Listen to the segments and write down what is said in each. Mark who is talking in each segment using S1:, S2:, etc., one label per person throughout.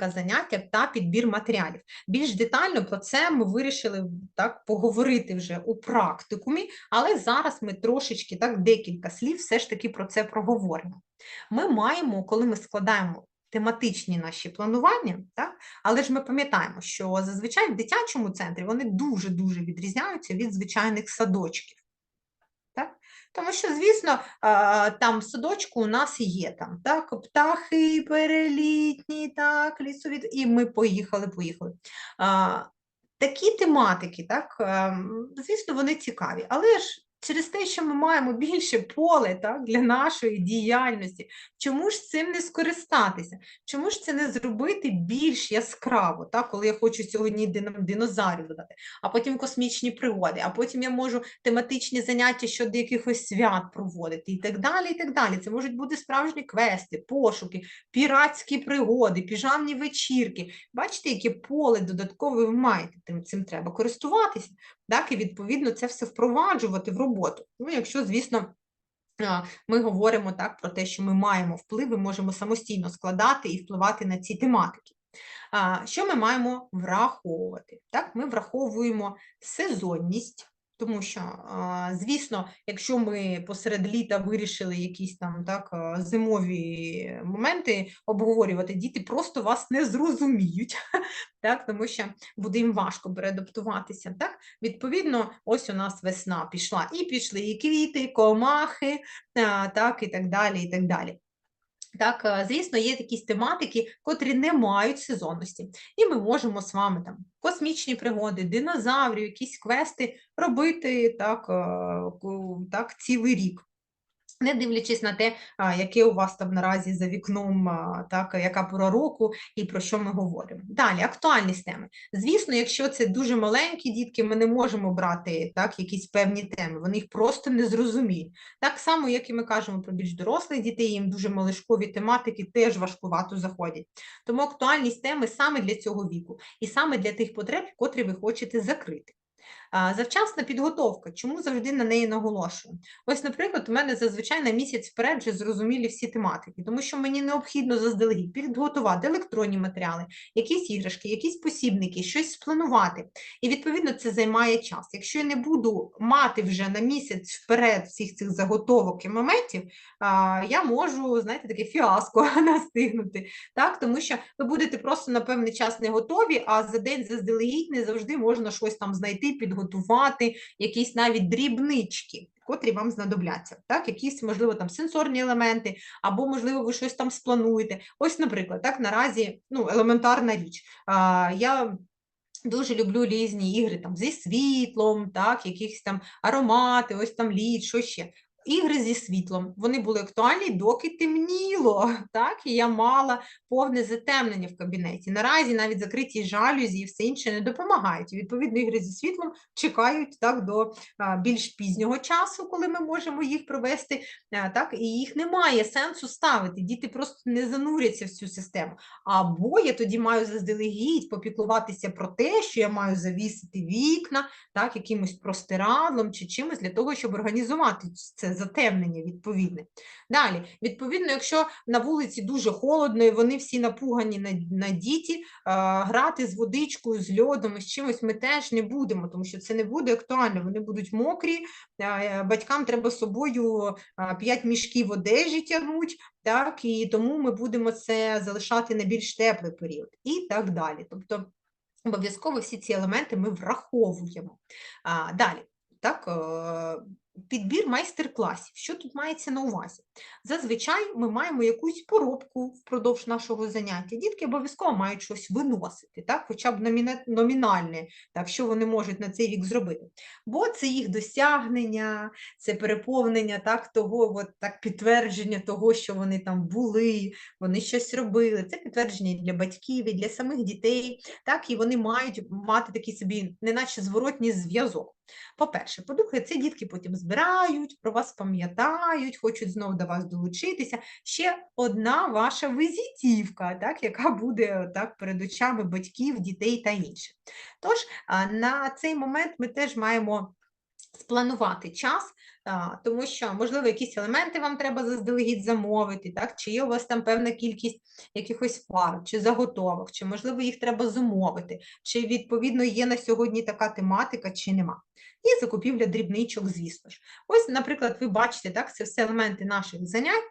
S1: заняття та підбір матеріалів. Більш детально про це ми вирішили так поговорити вже у практикумі, але зараз ми трошечки так декілька слів все ж таки про це проговоримо. Ми маємо, коли ми складаємо тематичні наші планування, так? але ж ми пам'ятаємо, що зазвичай в дитячому центрі вони дуже-дуже відрізняються від звичайних садочків. Тому що, звісно, там в садочку у нас є там так, птахи перелітні, так, лісові, і ми поїхали, поїхали. Такі тематики, так, ем, звісно, вони цікаві, але ж через те, що ми маємо більше поле так, для нашої діяльності, чому ж цим не скористатися? Чому ж це не зробити більш яскраво, так, коли я хочу сьогодні динозаврів додати, а потім космічні пригоди, а потім я можу тематичні заняття щодо якихось свят проводити і так далі. і так далі. Це можуть бути справжні квести, пошуки, піратські пригоди, піжамні вечірки. Бачите, яке поле додаткове ви маєте, цим треба користуватися так, і відповідно це все впроваджувати в роботу. Ну, якщо, звісно, ми говоримо так про те, що ми маємо впливи, можемо самостійно складати і впливати на ці тематики. Що ми маємо враховувати? Так, Ми враховуємо сезонність, тому що, звісно, якщо ми посеред літа вирішили якісь там так зимові моменти обговорювати, діти просто вас не зрозуміють, так, тому що буде їм важко переадаптуватися. Так? Відповідно, ось у нас весна пішла, і пішли і квіти, комахи, так, і так далі. і так далі. Так, е, звісно, є якісь тематики, котрі не мають сезонності. І ми можемо з вами там космічні пригоди, динозаврів, якісь квести робити так, е, так цілий рік не дивлячись на те, яке у вас там наразі за вікном, так, яка пора року і про що ми говоримо. Далі, актуальність теми. Звісно, якщо це дуже маленькі дітки, ми не можемо брати так, якісь певні теми, вони їх просто не зрозуміють. Так само, як і ми кажемо про більш дорослих дітей, їм дуже малишкові тематики теж важкувато заходять. Тому актуальність теми саме для цього віку і саме для тих потреб, котрі ви хочете закрити. Завчасна підготовка, чому завжди на неї наголошую? Ось, наприклад, у мене зазвичай на місяць вперед вже зрозумілі всі тематики, тому що мені необхідно заздалегідь підготувати електронні матеріали, якісь іграшки, якісь посібники, щось спланувати. І відповідно це займає час. Якщо я не буду мати вже на місяць вперед всіх цих заготовок і моментів, я можу, знаєте, таке фіаско настигнути. Так? Тому що ви будете просто на певний час не готові, а за день заздалегідь не завжди можна щось там знайти, підготувати підготувати якісь навіть дрібнички, котрі вам знадобляться. Так? Якісь, можливо, там сенсорні елементи, або, можливо, ви щось там сплануєте. Ось, наприклад, так, наразі ну, елементарна річ. А, Я Дуже люблю різні ігри там зі світлом, так, якісь там аромати, ось там лід, що ще ігри зі світлом. Вони були актуальні, доки темніло. так, І я мала повне затемнення в кабінеті. Наразі навіть закриті жалюзі і все інше не допомагають. Відповідно, ігри зі світлом чекають так до більш пізнього часу, коли ми можемо їх провести. Так, І їх немає сенсу ставити. Діти просто не зануряться в цю систему. Або я тоді маю заздалегідь попіклуватися про те, що я маю завісити вікна, так, якимось простирадлом чи чимось для того, щоб організувати це затемнення відповідне. Далі, відповідно, якщо на вулиці дуже холодно і вони всі напугані на, на діті, а, грати з водичкою, з льодом, з чимось ми теж не будемо, тому що це не буде актуально, вони будуть мокрі, а, батькам треба з собою 5 мішків одежі тягнуть, так, і тому ми будемо це залишати на більш теплий період і так далі. Тобто Обов'язково всі ці елементи ми враховуємо. А, Далі, так, е, підбір майстер-класів. Що тут мається на увазі? Зазвичай ми маємо якусь поробку впродовж нашого заняття. Дітки обов'язково мають щось виносити, так? хоча б номінальне, так, що вони можуть на цей рік зробити. Бо це їх досягнення, це переповнення так, того, от, так, підтвердження того, що вони там були, вони щось робили. Це підтвердження для батьків, і для самих дітей, так, і вони мають мати такий собі, неначе зворотній зв'язок. По-перше, по-друге, ці дітки потім збирають, про вас пам'ятають, хочуть знову до вас долучитися. Ще одна ваша визитівка, так, яка буде так, перед очами батьків, дітей та інших. Тож, на цей момент ми теж маємо спланувати час, тому що, можливо, якісь елементи вам треба заздалегідь замовити, так? Чи є у вас там певна кількість якихось фарб, чи заготовок, чи, можливо, їх треба замовити, чи, відповідно, є на сьогодні така тематика, чи нема. І закупівля дрібничок, звісно ж. Ось, наприклад, ви бачите, так, це все елементи наших занять.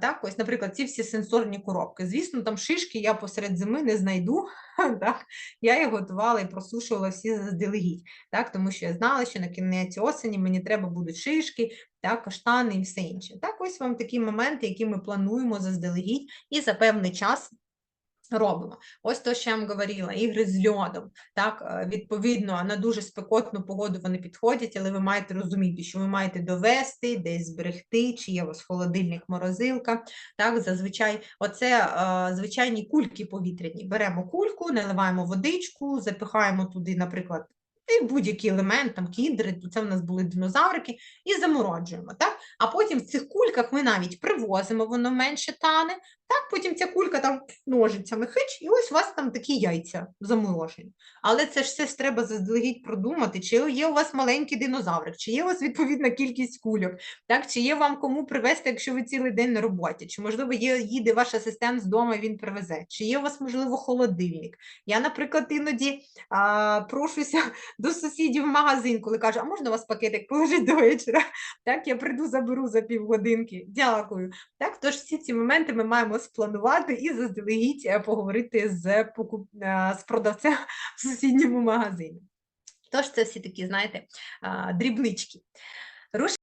S1: Так, ось, наприклад, ці всі сенсорні коробки. Звісно, там шишки я посеред зими не знайду. Так, я їх готувала і просушувала всі заздалегідь, так, тому що я знала, що на кінець осені мені треба будуть шишки, так, каштани і все інше. Так, ось вам такі моменти, які ми плануємо заздалегідь і за певний час робимо. Ось то, що я вам говорила, ігри з льодом. Так, е, відповідно, на дуже спекотну погоду вони підходять, але ви маєте розуміти, що ви маєте довести, десь зберегти, чи є у вас холодильник, морозилка. Так, зазвичай, оце е, звичайні кульки повітряні. Беремо кульку, наливаємо водичку, запихаємо туди, наприклад. І будь-який елемент, там кіндери, то це в нас були динозаврики, і замороджуємо. Так? А потім в цих кульках ми навіть привозимо, воно менше тане, так, потім ця кулька там ножицями хич, і ось у вас там такі яйця заморожені. Але це ж все ж треба заздалегідь продумати, чи є у вас маленький динозаврик, чи є у вас відповідна кількість кульок, так, чи є вам кому привезти, якщо ви цілий день на роботі, чи, можливо, є, їде ваш асистент з дому, він привезе, чи є у вас, можливо, холодильник. Я, наприклад, іноді а, прошуся до сусідів в магазин, коли кажу, а можна у вас пакетик положити до вечора? Так, я прийду, заберу за півгодинки. Дякую. Так, тож всі ці моменти ми маємо спланувати і заздалегідь е, поговорити з, покуп... е, з продавцем в сусідньому магазині. Тож це всі такі, знаєте, дрібнички.